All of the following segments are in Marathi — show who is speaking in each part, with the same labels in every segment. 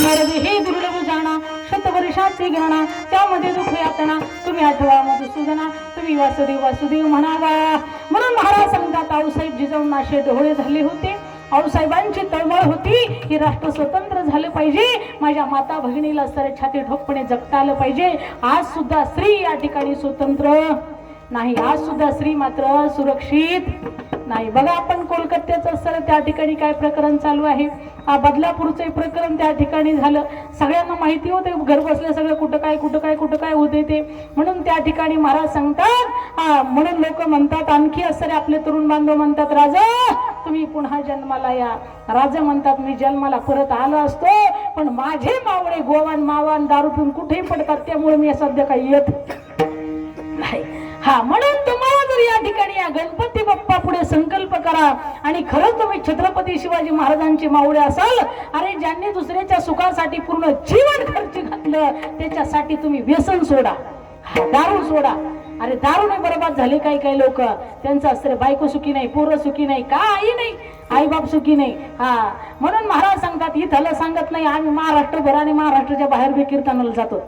Speaker 1: महाराज हे दुर्लभ जाणा शतवर्षाचे गणना त्यामध्ये दुःख यातना तुम्ही आठवा मधुसूदना तुम्ही वासुदेव वासुदेव म्हणावा. म्हणून महाराज सांगतात आऊसाहेब जिजाऊन नाशे डोळे झाले होते. आऊसाहेबांची तळमळ होती. की राष्ट्र स्वतंत्र झालं पाहिजे. माझ्या माता भगिनीला सर छाती ठोकपणे जगता आलं पाहिजे. आज सुद्धा स्त्री या ठिकाणी स्वतंत्र. नाही आज सुद्धा स्त्री मात्र सुरक्षित. नाही. बघा आपण कोलकात्याचं सर त्या ठिकाणी काय प्रकरण चालू आहे बदलापूरचं प्रकरण त्या ठिकाणी झालं. सगळ्यांना माहिती होते घर बसल्या सगळं कुठं काय कुठं काय कुठं काय होते ते. म्हणून त्या ठिकाणी महाराज सांगतात म्हणून लोक म्हणतात आणखी असणारे आपले तरुण बांधव म्हणतात राजा तुम्ही पुन्हा जन्माला या. राजा म्हणतात मी जन्माला परत आलो असतो पण माझे मावळे गोवान मावान दारू पिऊन कुठेही पडतात त्यामुळे मी सध्या काही येत नाही. हा म्हणून तुम्हाला या ठिकाणी या गणपती बाप्पा पुढे संकल्प करा. आणि खरंच तुम्ही छत्रपती शिवाजी महाराजांचे मावळे असाल अरे ज्यांनी दुसऱ्याच्या सुखासाठी पूर्ण जीवन खर्च घातलं त्याच्यासाठी तुम्ही व्यसन सोडा. दारू सोडा. अरे दारूने बरबाद झाले काही काही लोक. त्यांचं असतं बायको सुखी नाही पोरं सुखी नाही का आई नाही. आई बाप सुखी नाही. हा म्हणून महाराज सांगतात इथलं सांगत नाही. आम्ही महाराष्ट्रभर आणि महाराष्ट्राच्या बाहेर बी कीर्तनाला जातो.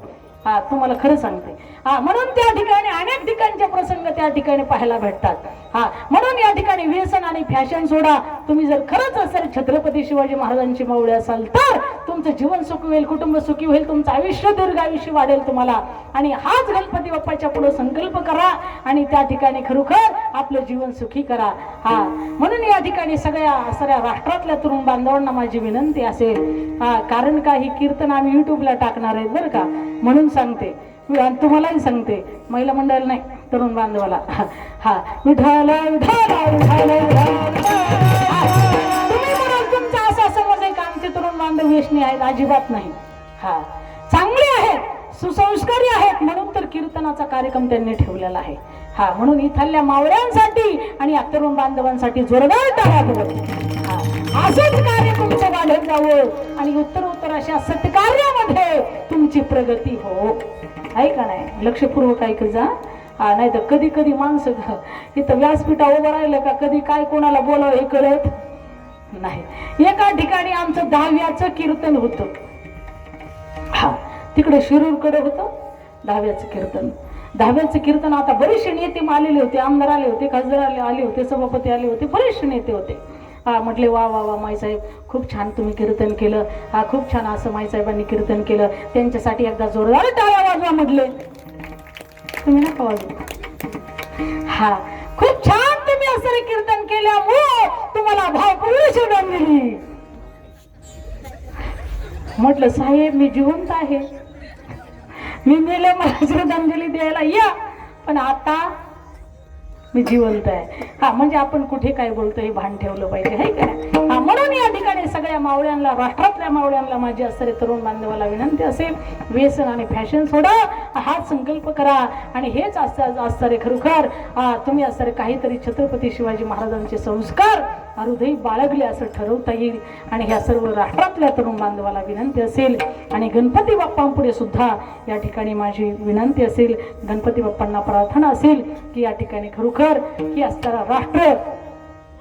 Speaker 1: हा तुम्हाला खरं सांगते. हा म्हणून त्या ठिकाणी अनेक ठिकाणचे प्रसंग त्या ठिकाणी पाहायला भेटतात. हा म्हणून या ठिकाणी व्यसन आणि फॅशन सोडा. तुम्ही जर खरंच असेल छत्रपती शिवाजी महाराजांची मावळे असाल तर तुमचं जीवन सुखी होईल कुटुंब सुखी होईल तुमचं आयुष्य दीर्घ आयुष्य वाढेल तुम्हाला. आणि हाच गणपती बाप्पाच्या पुढे संकल्प करा आणि त्या ठिकाणी खरोखर आपलं जीवन सुखी करा. हा. म्हणून या ठिकाणी सगळ्या सगळ्या राष्ट्रातल्या तरुण बांधवांना माझी विनंती असेल. हा कारण का ही कीर्तन आम्ही युट्यूबला टाकणार आहेत बरं का? म्हणून सांगते. मी आणि तुम्हालाही सांगते. महिला मंडळ नाही तरुण बांधवाला. हा, विठाला विठाला विठाला. तरुण आहेत अजिबात नाही. हा. चांगले आहेत सुसंस्कारी आहेत म्हणून तर कीर्तनाचा कार्यक्रम त्यांनी ठेवलेला आहे. हा म्हणून इथल्या मावळ्यांसाठी आणि या तरुण बांधवांसाठी जोरदार टाळ्या हा. असंच कार्य तुमचं वाढत जावं आणि उत्तर उत्तर अशा सत्कार्यामध्ये तुमची प्रगती हो. आहे का नाही? लक्षपूर्वक ऐकत जा. हा नाही तर कधी कधी माणसं इथं व्यासपीठा उभं राहिलं का कधी काय कोणाला बोलावं हे कळत? नाही. एका ठिकाणी आमचं दहाव्याचं कीर्तन होतं. हा तिकडे शिरूरकडे होतं दहाव्याचं कीर्तन. दहाव्याचं कीर्तन आता बरेचसे नेते आलेले होते आमदार आले होते खासदार आले आले होते सभापती आले होते बरेचसे नेते होते. हा म्हटले वा वा वा माईसाहेब खूप छान तुम्ही कीर्तन केलं. हा खूप छान असं माईसाहेबांनी कीर्तन केलं. त्यांच्यासाठी एकदा जोरदार टाळ्या वाजवा म्हटले. तुम्ही नका वाजवा. हा खूप छान तुम्ही असं कीर्तन म्हटलं साहेब मी जिवंत आहे. मी मेले मला श्रद्धांजली द्यायला या. पण आता मी जिवंत आहे. हा म्हणजे आपण कुठे काय बोलतो हे भान ठेवलं पाहिजे हे का? हा म्हणून या ठिकाणी सगळ्या मावळ्यांना राष्ट्रातल्या मावळ्यांना माझी असणारे तरुण बांधवाला विनंती असेल व्यसन आणि फॅशन सोडा हाच संकल्प करा. आणि हेच असतं असणारे खरोखर तुम्ही असणारे काहीतरी छत्रपती शिवाजी महाराजांचे संस्कार हृदय बाळगले असं ठरवता येईल आणि ह्या सर्व राष्ट्रातल्या तरुण बांधवाला विनंती असेल आणि गणपती बाप्पांपुढे सुद्धा या ठिकाणी माझी विनंती असेल गणपती बाप्पांना प्रार्थना असेल की या ठिकाणी खरोखर की असणारा राष्ट्र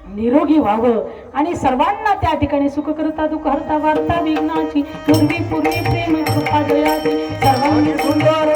Speaker 1: निरोगी व्हावं आणि सर्वांना त्या ठिकाणी सुख करता दुःख हरता वार्ता विघ्नाची पूर्वी पूर्वी प्रेम कृपा जयाची सर्वांनी सुंदर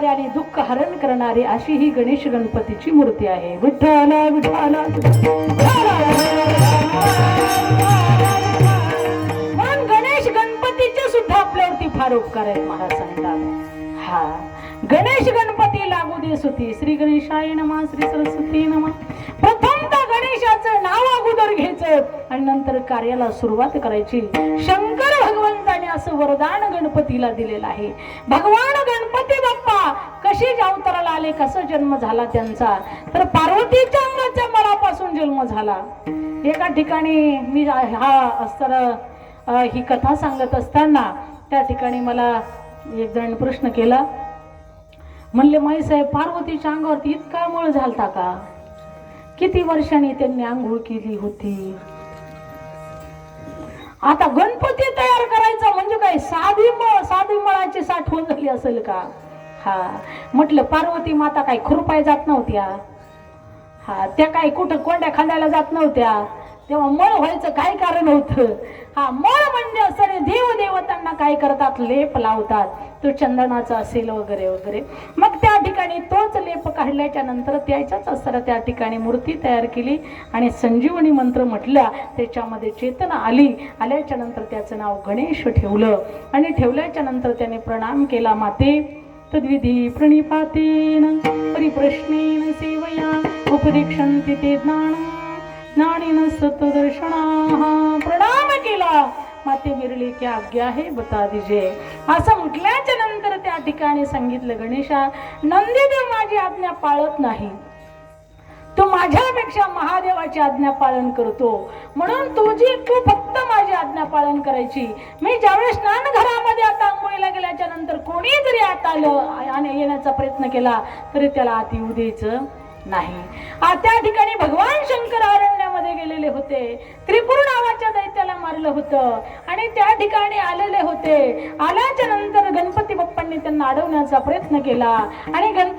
Speaker 1: देणारे आणि दुःख हरण करणारे अशी ही गणेश गणपतीची मूर्ती आहे. विठ्ठल विठ्ठल म्हणून गणेश गणपतीचे सुद्धा आपल्यावरती फार उपकार आहेत महाराज सांगतात हा. गणेश गणपती लागू दे सुती. श्री गणेशाय नमा श्री सरस्वती नमा. गणेशाचं नाव अगोदर घ्यायचं आणि नंतर कार्याला सुरुवात करायची. शंकर भगवंताने असं वरदान गणपतीला दिलेलं आहे. भगवान गणपती बाप्पा कशी अवताराला आले? कसा जन्म झाला त्यांचा? तर पार्वतीच्या अंगाच्या मलापासून जन्म झाला. एका ठिकाणी मी हा असताना ही कथा सांगत असताना त्या ठिकाणी मला एक जण प्रश्न केला. म्हणले माई साहेब पार्वतीच्या अंगावरती इतका मळ झालता का? किती वर्षांनी त्यांनी आंघोळ केली होती? आता गणपती तयार करायचा म्हणजे काय? साधी मळ साधी मळाची साठवण झाली असेल का? हा. म्हटलं पार्वती माता काय खुरपाय जात नव्हत्या. हा त्या काय कुठं कोंड्या खांद्याला जात नव्हत्या. तेव्हा मळ व्हायचं काय कारण होतं? हा मळ म्हणजे असं देव देवतांना काय करतात? लेप लावतात. तो चंदनाचा असेल वगैरे वगैरे. मग त्या ठिकाणी तोच लेप काढल्याच्या नंतर त्याच्याच असताना त्या ठिकाणी मूर्ती तयार केली आणि संजीवनी मंत्र म्हटल्या त्याच्यामध्ये चेतना आली. आल्याच्यानंतर त्याचं नाव गणेश ठेवलं. आणि ठेवल्याच्या नंतर त्याने प्रणाम केला. माते तद्विधी प्रणिपातेन परिप्रश्नेन सेवया उपदीक्षंती ते ज्ञान. ज्ञानेन सत्दर्शना प्रणाम केला. माते विरली की आज्ञा आहे बता दिजे असं म्हटल्याच्या नंतर त्या ठिकाणी सांगितलं गणेशा नंदीदेव माझी आज्ञा पाळत नाही. तू माझ्यापेक्षा महादेवाची आज्ञा पालन करतो. म्हणून तुझी तू फक्त माझी आज्ञा पालन करायची. मी ज्यावेळेस स्नान घरामध्ये आता आंघोळीला गेल्याच्यानंतर कोणी जरी आत आलं आणि येण्याचा प्रयत्न केला तरी त्याला आत येऊ द्यायचं नाही. आ, त्या ठिकाणी भगवान शंकर आलेले होते. त्रिपुर नावाच्या दैत्याला मारलं होतं. आणि त्या ठिकाणी आलेले होते. आल्याच्यानंतर गणपती बाप्पांनी त्यांना अडवण्याचा प्रयत्न केला. आणि गणपती